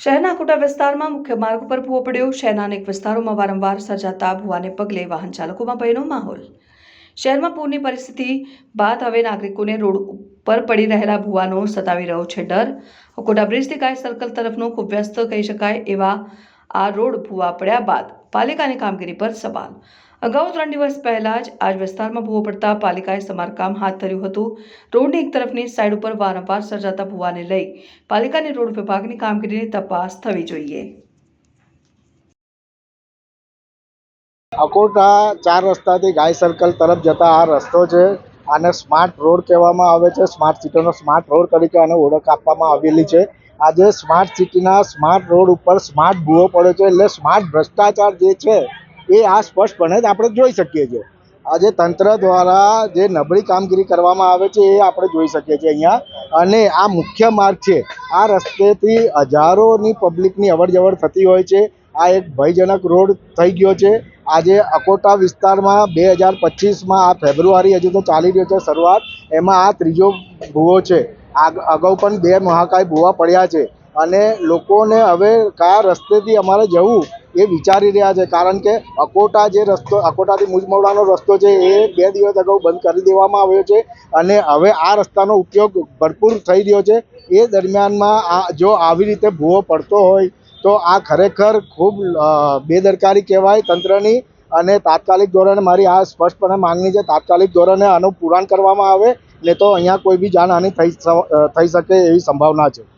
શહેરના ખોટા વિસ્તારમાં મુખ્ય માર્ગ પર ભૂવો પડ્યો. શહેરના અનેક વિસ્તારોમાં વારંવાર સર્જાતા ભૂવાને પગલે વાહન ચાલકોમાં ભયનો માહોલ. શહેરમાં પૂરની પરિસ્થિતિ બાદ હવે નાગરિકોને રોડ ઉપર પડી રહેલા ભૂવાનો સતાવી રહ્યો છે ડર. કોટા બ્રિજથી ગાય સર્કલ તરફનો ખૂબ વ્યસ્ત કહી શકાય એવા આ રોડ ભૂવા પડ્યા બાદ પાલિકાની કામગીરી પર સવાલ. અગાઉ ત્રણ દિવસ પહેલા જ આજ વિસ્તારમાં ભૂવો પડતા પાલિકાએ સમારકામ હાથ ધર્યું હતું. રોડની એક તરફની સાઈડ ઉપર વારંવાર સર્જાતા ભૂવાને લઈ પાલિકાની રોડ વિભાગની કામગીરીની તપાસ થવી જોઈએ. અકોટા ચાર રસ્તાથી ગાય સર્કલ તરફ જતા આ રસ્તો છે. આને સ્માર્ટ રોડ કહેવામાં આવે છે. સ્માર્ટ સિટીનો સ્માર્ટ રોડ તરીકે આને ઓળખ આપવામાં આવેલી છે. આજે સ્માર્ટ સિટીના સ્માર્ટ રોડ ઉપર સ્માર્ટ ભૂવો પડ્યો છે એટલે સ્માર્ટ ભ્રષ્ટાચાર જે છે, એ આ સ્પષ્ટપણે જ આપણે જોઈ શકીએ છીએ. આજે તંત્ર દ્વારા જે નબળી કામગીરી કરવામાં આવે છે, એ આપણે જોઈ શકીએ છીએ અહીંયા. અને આ મુખ્ય માર્ગ છે, આ રસ્તેથી હજારોની પબ્લિકની અવરજવર થતી હોય છે. આ એક ભયજનક રોડ થઈ ગયો છે. આજે અકોટા વિસ્તારમાં બે હજાર પચીસમાં આ ફેબ્રુઆરી હજુ તો ચાલી રહ્યો છે શરૂઆત. એમાં આ ત્રીજો ભૂવો છે. અગાઉ પણ બે મહાકાય ભૂવા પડ્યા છે. અને લોકોને હવે કયા રસ્તેથી અમારે જવું એ વિચારી રહ્યા છે. કારણ કે અકોટા જે રસ્તો, અકોટાથી મુજમવડાનો રસ્તો છે એ બે દિવસ અગાઉ બંધ કરી દેવામાં આવ્યો છે. અને હવે આ રસ્તાનો ઉપયોગ ભરપૂર થઈ રહ્યો છે. એ દરમિયાનમાં આ, જો આવી રીતે ભૂવો પડતો હોય, તો આ ખરેખર ખૂબ બેદરકારી કહેવાય તંત્રની. અને તાત્કાલિક ધોરણે મારી આ સ્પષ્ટપણે માંગણી છે, તાત્કાલિક ધોરણે આનું પુરાણ કરવામાં આવે. ને તો અહીંયા કોઈ બી જાનહાનિ થઈ થઈ શકે એવી સંભાવના છે.